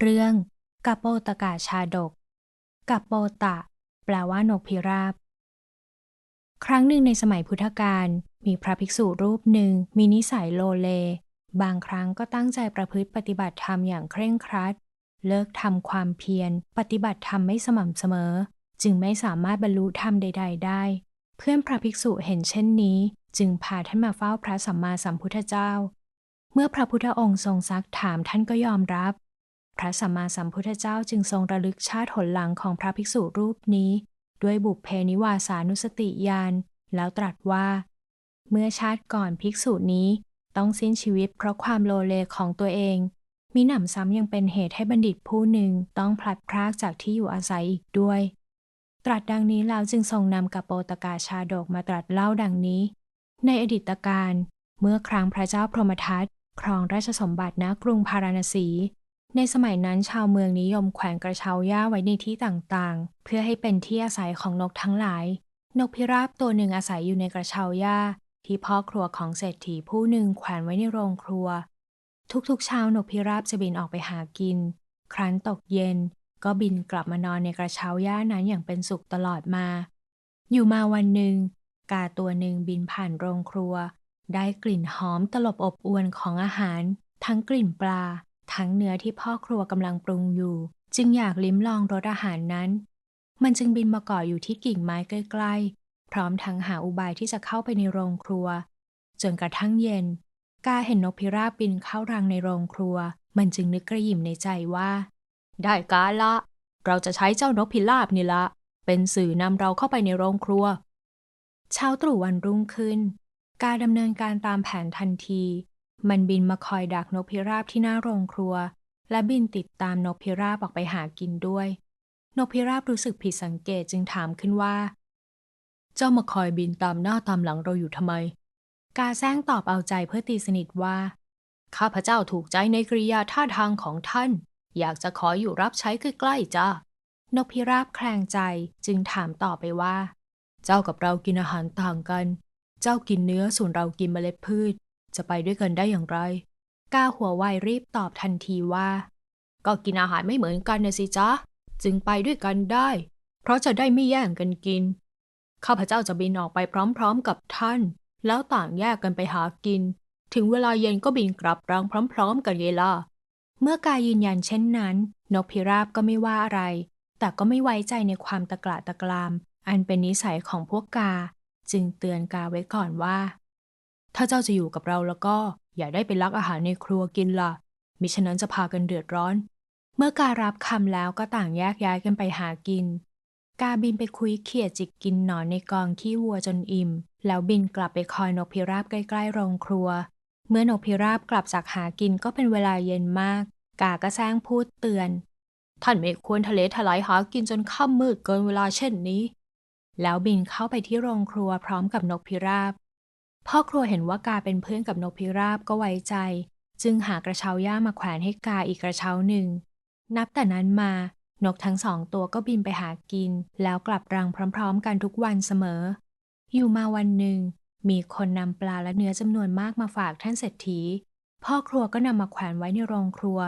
เรื่องกัปโปตกาชาดกกัปโปตะ แปลว่านกพิราบ ครั้งหนึ่งในสมัยพุทธกาลมีพระภิกษุรูปหนึ่งมีนิสัยโลเล บางครั้งก็ตั้งใจประพฤติปฏิบัติธรรมอย่างเคร่งครัด เลิกทำความเพียร ปฏิบัติธรรมไม่สม่ำเสมอ จึงไม่สามารถบรรลุธรรมใด ๆ ได้ เพื่อนพระภิกษุเห็นเช่นนี้ จึงพาท่านมาเฝ้าพระสัมมาสัมพุทธเจ้า เมื่อพระพุทธองค์ทรงซักถามท่านก็ยอมรับ พระสัมมาสัมพุทธเจ้าจึงทรงระลึกชาติหนหลังของพระภิกษุรูปนี้ ด้วยบุพเพนิวาสานุสติญาณแล้วตรัสว่า เมื่อชาติก่อนภิกษุนี้ต้องสิ้นชีวิตเพราะความโลเลของตัวเอง มีหนำซ้ำยังเป็นเหตุให้บัณฑิตผู้หนึ่งต้องพลัดพรากจากที่อยู่อาศัยอีกด้วย ตรัสดังนี้แล้วจึงทรงนำกัปโปตกาชาดกมาตรัสเล่าดังนี้ ในอดีตการ เมื่อครั้งพระเจ้าพรหมทัตครองราชสมบัติณกรุงพาราณสี ในสมัยนั้นชาวเมืองนิยมแขวนกระเช้าหญ้าไว้ในที่ต่างๆ เพื่อให้เป็นที่อาศัยของนกทั้งหลาย นกพิราบตัวหนึ่งอาศัยอยู่ในกระเช้าหญ้า ที่พ่อครัวของเศรษฐีผู้หนึ่งแขวนไว้ในโรงครัว ทุกๆเช้านกพิราบจะบินออกไปหากิน ครั้นตกเย็น ก็บินกลับมานอนในกระเช้าหญ้านั้นอย่างเป็นสุขตลอดมา อยู่มาวันหนึ่ง กาตัวหนึ่งบินผ่านโรงครัว ได้กลิ่นหอมตลบอบอวนของอาหาร ทั้งกลิ่นปลา ทั้งเนื้อที่พ่อครัวกำลังปรุงอยู่ จึงอยากลิ้มลองรสอาหารนั้น มันจึงบินมาเกาะอยู่ที่กิ่งไม้ใกล้ๆ พร้อมทั้งหาอุบายที่จะเข้าไปในโรงครัว จนกระทั่งเย็น กาเห็นนกพิราบบินเข้ารังในโรงครัว มันจึงนึกกระหยิ่มในใจว่า ได้กาละ เราจะใช้เจ้านกพิราบนี่ละ เป็นสื่อนำเราเข้าไปในโรงครัว เช้าตรู่วันรุ่งขึ้น กาดำเนินการตามแผนทันที มันบินมาคอยดักนกพิราบที่หน้าโรงครัว และบินติดตามนกพิราบออกไปหากินด้วย นกพิราบรู้สึกผิดสังเกตจึงถามขึ้นว่า เจ้ามาคอยบินตามหน้าตามหลังเราอยู่ทำไม กาแซงตอบเอาใจเพื่อตีสนิทว่า ข้าพเจ้าถูกใจในกริยาท่าทางของท่าน อยากจะขออยู่รับใช้ใกล้ๆจ้านกพิราบแคลงใจจึงถามต่อไปว่า เจ้ากับเรากินอาหารต่างกัน เจ้ากินเนื้อส่วนเรากินเมล็ดพืช จะไปด้วยกันได้อย่างไรกาหัวไวรีบตอบทันทีว่า ก็กินอาหารไม่เหมือนกันนะสิจ๊ะ จึงไปด้วยกันได้ เพราะจะได้ไม่แย่งกันกิน ข้าพเจ้าจะบินออกไปพร้อมๆกับท่าน แล้วต่างแยกกันไปหากิน ถึงเวลาเย็นก็บินกลับรังพร้อม ๆ กันเยล่ะ เมื่อกายืนยันเช่นนั้น นกพิราบก็ไม่ว่าอะไร แต่ก็ไม่ไว้ใจในความตะกละตะกราม อันเป็นนิสัยของพวกกา จึงเตือนกาไว้ก่อนว่า ถ้าเจ้าจะอยู่กับเราแล้วก็อย่าได้ไปลักอาหารในครัวกินล่ะ มิฉะนั้นจะพากันเดือดร้อน เมื่อการรับคำแล้วก็ต่างแยกย้ายกันไปหากิน กาบินไปคุยเขี่ยจิกกินหนอนในกองขี้วัวจนอิ่ม แล้วบินกลับไปคอยนกพิราบใกล้ๆโรงครัว เมื่อนกพิราบกลับจากหากินก็เป็นเวลาเย็นมาก กาก็แซงพูดเตือน ท่านไม่ควรทะเลทลายหากินจนค่ำมืดเกินเวลาเช่นนี้ แล้วบินเข้าไปที่โรงครัวพร้อมกับนกพิราบ พ่อครัวเห็นว่ากาเป็นเพื่อนกับนกพิราบก็ไว้ใจ จึงหากระเช้าย่ามาแขวนให้กาอีกกระเช้าหนึ่ง นับแต่นั้นมานกทั้งสองตัวก็บินไปหากิน แล้วกลับรังพร้อม ๆ กันทุกวันเสมอ อยู่มาวันหนึ่ง มีคนนำปลาและเนื้อจำนวนมากมาฝากท่านเศรษฐี พ่อครัวก็นำมาแขวนไว้ในโรงครัว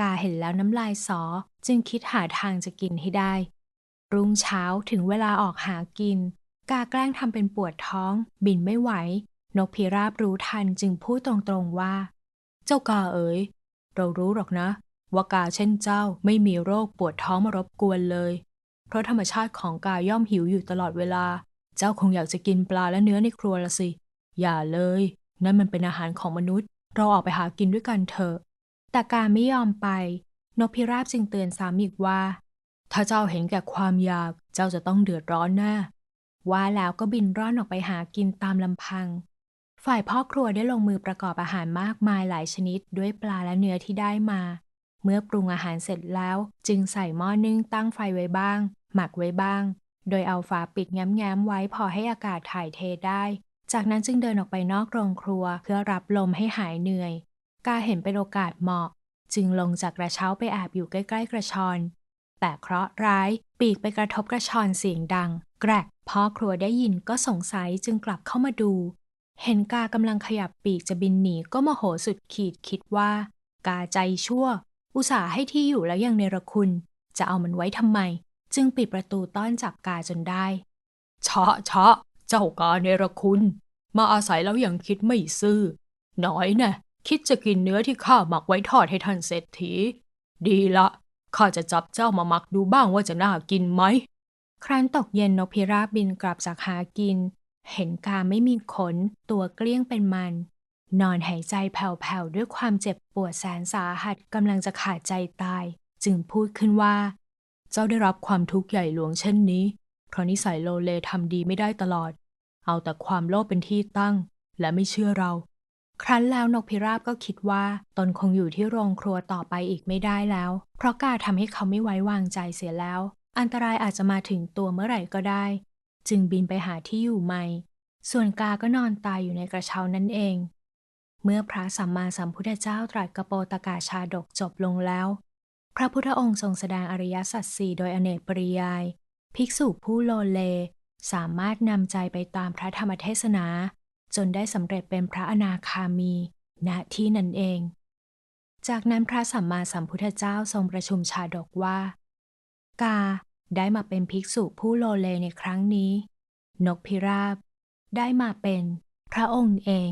กาเห็นแล้วน้ำลายสอ จึงคิดหาทางจะกินให้ได้ รุ่งเช้าถึงเวลาออกหากิน กาแกล้งทำเป็นปวดท้อง บินไม่ไหว นกพิราบรู้ทันจึงพูดตรงๆว่า เจ้ากาเอ๋ย เรารู้หรอกนะ ว่ากาเช่นเจ้าไม่มีโรคปวดท้องมารบกวนเลย เพราะธรรมชาติของกาย่อมหิวอยู่ตลอดเวลา เจ้าคงอยากจะกินปลาและเนื้อในครัวละสิ อย่าเลย นั่นมันเป็นอาหารของมนุษย์ เราออกไปหากินด้วยกันเถอะ แต่กาไม่ยอมไป นกพิราบจึงเตือนซ้ำอีกว่า ถ้าเจ้าเห็นแก่ความอยาก เจ้าจะต้องเดือดร้อนแน่ว่าแล้วก็บินร่อนออกไปหากินตามลำพัง ฝ่ายพ่อครัวได้ลงมือประกอบอาหารมากมายหลายชนิด ด้วยปลาและเนื้อที่ได้มา เมื่อปรุงอาหารเสร็จแล้ว จึงใส่หม้อนึ่งตั้งไฟไว้บ้าง หมักไว้บ้าง โดยเอาฝาปิดแง้มๆไว้พอให้อากาศถ่ายเทได้ จากนั้นจึงเดินออกไปนอกโรงครัวเพื่อรับลมให้หายเหนื่อย กาเห็นเป็นโอกาสเหมาะ จึงลงจากกระเช้าไปแอบอยู่ใกล้ๆกระชอน แต่เคราะห์ร้ายปีกไปกระทบกระชอนเสียงดัง แกรกพ่อครัวได้ยินก็สงสัยจึงกลับเข้ามาดู เห็นกากำลังขยับปีกจะบินหนีก็มโหสุดขีดคิดว่า กาใจชั่ว อุตส่าห์ให้ที่อยู่แล้วยังเนรคุณ จะเอามันไว้ทำไม จึงปิดประตูต้อนจับกาจนได้ชะชะเจ้ากาเนรคุณ มาอาศัยแล้วยังคิดไม่ซื่อ น้อยแน่คิดจะกินเนื้อที่ข้าหมักไว้ทอดให้ท่านเศรษฐี ดีละข้าจะจับเจ้ามาหมักดูบ้างว่าจะน่ากินไหม ครั้นตกเย็นนกพิราบบินกลับจากหากิน เห็นกาไม่มีขน ตัวเกลี้ยงเป็นมัน นอนหายใจแผ่วๆ ด้วยความเจ็บปวดแสนสาหัสกำลังจะขาดใจตาย จึงพูดขึ้นว่า เจ้าได้รับความทุกข์ใหญ่หลวงเช่นนี้ เพราะนิสัยโลเลทำดีไม่ได้ตลอด เอาแต่ความโลภเป็นที่ตั้ง และไม่เชื่อเรา ครั้นแล้วนกพิราบก็คิดว่า ตนคงอยู่ที่โรงครัวต่อไปอีกไม่ได้แล้ว เพราะกาทำให้เขาไม่ไว้วางใจเสียแล้วอันตรายอาจจะมาถึงตัวเมื่อไหร่ก็ได้ จึงบินไปหาที่อยู่ใหม่ ส่วนกาก็นอนตายอยู่ในกระเช้านั่นเอง เมื่อพระสัมมาสัมพุทธเจ้าตรัสกระโปตกาชาดกจบลงแล้ว พระพุทธองค์ทรงแสดงอริยสัจสี่โดยอเนกปริยาย ภิกษุผู้โลเล สามารถนำใจไปตามพระธรรมเทศนา จนได้สำเร็จเป็นพระอนาคามี ณที่นั่นเอง จากนั้นพระสัมมาสัมพุทธเจ้าทรงประชุมชาดกว่า กา ได้มาเป็นภิกษุผู้โลเลในครั้งนี้ นกพิราบ ได้มาเป็นพระองค์เอง